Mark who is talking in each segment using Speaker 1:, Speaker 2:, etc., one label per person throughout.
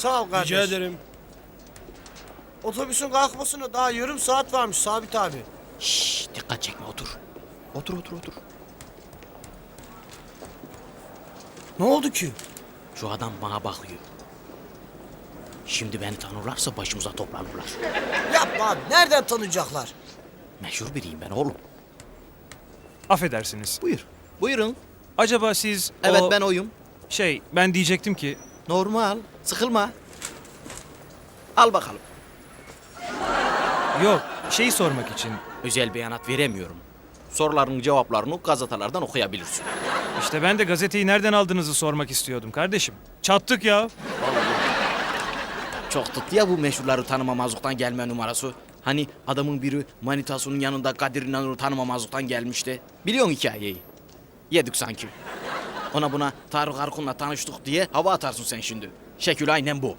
Speaker 1: Sağ ol kardeş.
Speaker 2: Rica ederim.
Speaker 1: Otobüsün kalkmasına daha yarım saat varmış Sabit abi.
Speaker 3: Şşş dikkat çekme otur. Otur otur otur.
Speaker 1: Ne oldu ki?
Speaker 3: Şu adam bana bakıyor. Şimdi beni tanırlarsa başımıza toplanırlar.
Speaker 1: Yapma abi. Nereden tanıyacaklar?
Speaker 3: Meşhur biriyim ben oğlum.
Speaker 2: Affedersiniz.
Speaker 3: Buyur. Buyurun.
Speaker 2: Acaba siz
Speaker 3: Evet
Speaker 2: o...
Speaker 3: ben oyum.
Speaker 2: Şey ben diyecektim ki...
Speaker 3: Normal. Sıkılma. Al bakalım.
Speaker 2: Yok şeyi sormak için.
Speaker 3: Özel beyanat veremiyorum. Soruların cevaplarını gazetelerden okuyabilirsin.
Speaker 2: İşte ben de gazeteyi nereden aldığınızı sormak istiyordum kardeşim. Çattık ya.
Speaker 3: Çok tuttu ya bu meşhurları tanımamazlıktan gelme numarası. Hani adamın biri manitasının yanında Kadir İnanır'ı tanımamazlıktan gelmişti. Biliyorsun hikayeyi. Yedik sanki. Ona buna Tarık Arkun'la tanıştık diye hava atarsın sen şimdi. Şekil aynen bu.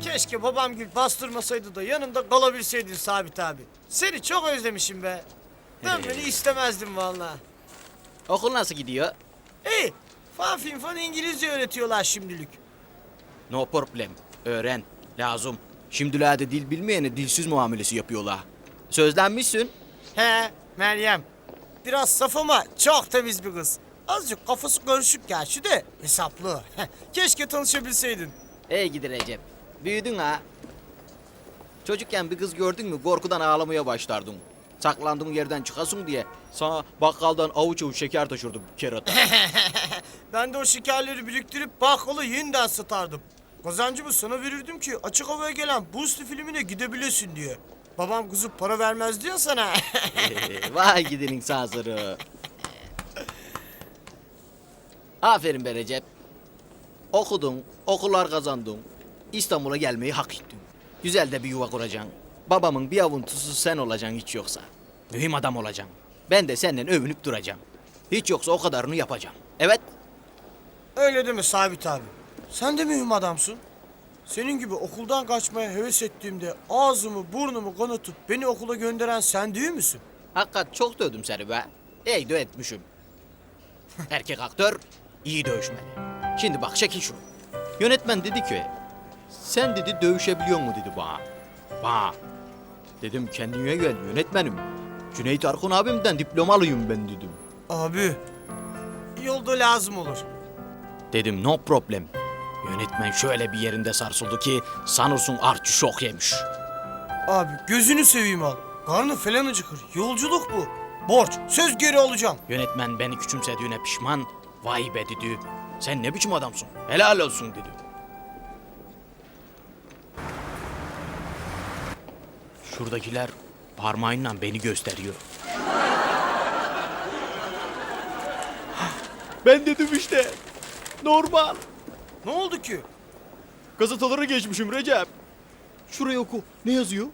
Speaker 1: Keşke babam gül bastırmasaydı da yanında kalabilseydin Sabit abi. Seni çok özlemişim be. Dönmeni istemezdim vallahi.
Speaker 3: Okul nasıl gidiyor?
Speaker 1: İyi. Fan film fan İngilizce öğretiyorlar şimdilik.
Speaker 3: No problem. Öğren. Lazım. Şimdilerde dil bilmeyene dilsiz muamelesi yapıyorlar. Sözlenmişsin.
Speaker 1: He Meryem. Biraz saf ama çok temiz bir kız. Azıcık kafası karışık gerçi de hesaplı. Keşke tanışabilseydin.
Speaker 3: Ey gidi Recep. Büyüdün ha. Çocukken bir kız gördün mü korkudan ağlamaya başlardın. Saklandığın yerden çıkasın diye sana bakkaldan avuç avuç şeker taşırdı kerata.
Speaker 1: Ben de o şekerleri biriktirip bakkalı yeniden satardım. Kazancımı sana verirdim ki açık havaya gelen Lee filmine gidebilesin diye. Babam kızı para vermez diyor sana.
Speaker 3: Vay gidinin sazırı. Aferin be Recep. Okudun, okullar kazandın. İstanbul'a gelmeyi hak ettin. Güzel de bir yuva kuracaksın. Babamın bir avuntusu sen olacaksın hiç yoksa. Mühim adam olacaksın. Ben de senden övünüp duracağım. Hiç yoksa o kadarını yapacağım. Evet,
Speaker 1: Öyle deme Sabit abi. Sen de mühim adamsın. Senin gibi okuldan kaçmaya heves ettiğimde ağzımı burnumu kanatıp beni okula gönderen sen değil misin?
Speaker 3: hakikat çok dövdüm seni be. İyi de etmişim. Erkek aktör iyi dövüşmeli. Şimdi bak şekil şu. Yönetmen dedi ki, sen dedi dövüşebiliyor mu dedi bana. Bana. Dedim kendine gel yönetmenim. Cüneyt Arkun abimden diplomalıyım ben dedim.
Speaker 1: Abi yolda lazım olur.
Speaker 3: Dedim no problem. Yönetmen şöyle bir yerinde sarsıldı ki sanırsın artçı şok yemiş.
Speaker 1: Abi gözünü seveyim al. Karnı falan acıkır. Yolculuk bu. Borç. Söz geri alacağım.
Speaker 3: Yönetmen beni küçümsediğine pişman. Vay be dedi. Sen ne biçim adamsın? Helal olsun dedi. Şuradakiler parmağıyla beni gösteriyor. ben dedim işte. Normal.
Speaker 1: Ne oldu ki?
Speaker 3: Gazeteleri geçmişim Recep. Şuraya oku. Ne yazıyor?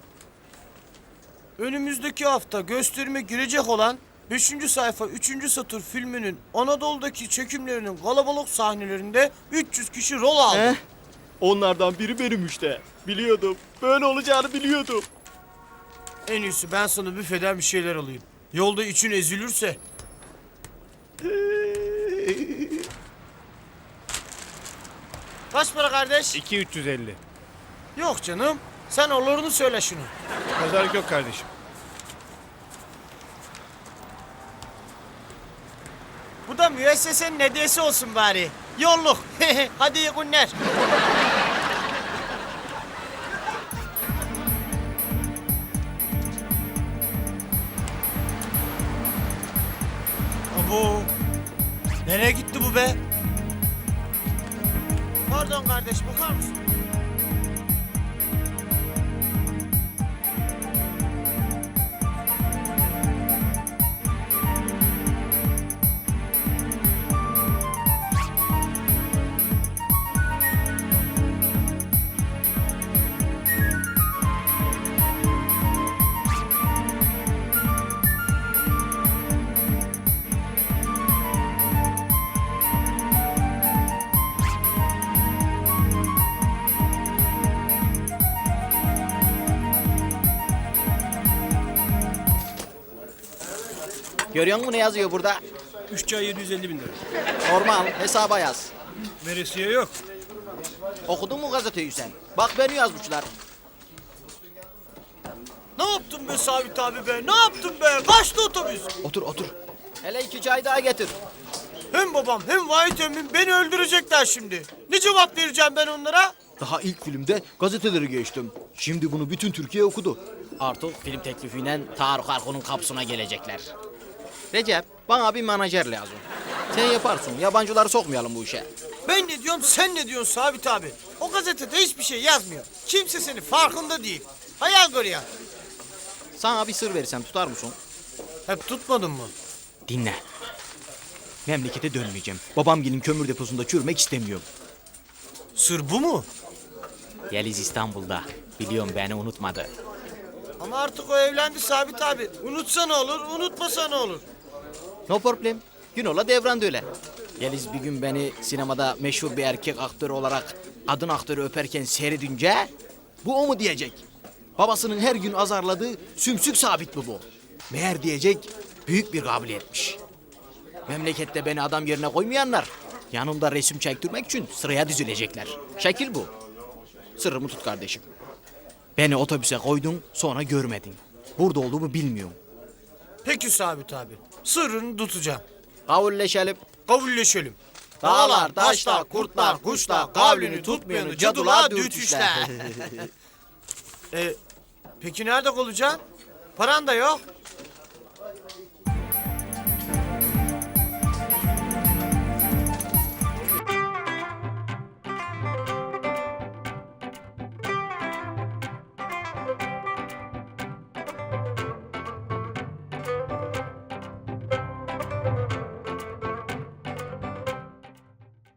Speaker 1: Önümüzdeki hafta gösterime girecek olan 5. sayfa 3. satır filminin Anadolu'daki çekimlerinin kalabalık sahnelerinde 300 kişi rol aldı.
Speaker 3: Eh, Onlardan biri benim işte. Biliyordum. Böyle olacağını biliyordum.
Speaker 1: En iyisi ben sana büfeden bir şeyler alayım. Yolda için ezilirse. Kaç para kardeş?
Speaker 2: 2350.
Speaker 1: Yok canım. Sen olurunu söyle şunu.
Speaker 2: Pazarlık yok kardeşim.
Speaker 1: Bu da müessesenin hediyesi olsun bari. Yolluk. Hadi iyi günler. Abo. Nereye gitti bu be? Pardon kardeş bakar mısın?
Speaker 3: Görüyor musun ne yazıyor burada?
Speaker 2: 3 çay 750 bin lira.
Speaker 3: Normal hesaba yaz.
Speaker 2: Veresiye yok.
Speaker 3: Okudun mu gazeteyi sen? Bak beni yazmışlar.
Speaker 1: Ne yaptın be Sabit abi be? Ne yaptın be? Kaçtı otobüs.
Speaker 3: Otur otur. Hele iki çay daha getir.
Speaker 1: Hem babam hem Vahit emmim beni öldürecekler şimdi. Ne cevap vereceğim ben onlara?
Speaker 3: Daha ilk filmde gazeteleri geçtim. Şimdi bunu bütün Türkiye okudu. Artık film teklifiyle Tarık Arko'nun kapısına gelecekler. Recep, bana bir menajer lazım. Sen yaparsın, yabancıları sokmayalım bu işe.
Speaker 1: Ben ne diyorum sen ne diyorsun Sabit abi? O gazetede hiçbir şey yazmıyor. Kimse senin farkında değil. Hayal gör ya.
Speaker 3: Sana bir sır versem tutar mısın?
Speaker 1: Hep tutmadın mı?
Speaker 3: Dinle. Memlekete dönmeyeceğim. Babam gelin kömür deposunda çürümek istemiyorum.
Speaker 1: Sır bu mu?
Speaker 3: Yeliz İstanbul'da. Biliyorum beni unutmadı.
Speaker 1: Ama artık o evlendi Sabit abi. Unutsa ne olur, unutmasa ne olur?
Speaker 3: No problem. Günola devran da öyle. Yeliz bir gün beni sinemada meşhur bir erkek aktör olarak kadın aktörü öperken seyredince bu o mu diyecek. Babasının her gün azarladığı sümsük sabit mi bu? Meğer diyecek büyük bir kabiliyetmiş. Memlekette beni adam yerine koymayanlar yanımda resim çektirmek için sıraya dizilecekler. Şekil bu. Sırrımı tut kardeşim. Beni otobüse koydun sonra görmedin. Burada olduğumu bilmiyorum.
Speaker 1: Peki Sabit abi. Sırrını tutacağım.
Speaker 3: Kavulleşelim.
Speaker 1: Kabulleşelim.
Speaker 3: Dağlar, taşlar, kurtlar, kuşlar, kavlini tutmayanı cadılar dürtüşler.
Speaker 1: E, peki nerede kalacaksın? Paran da yok.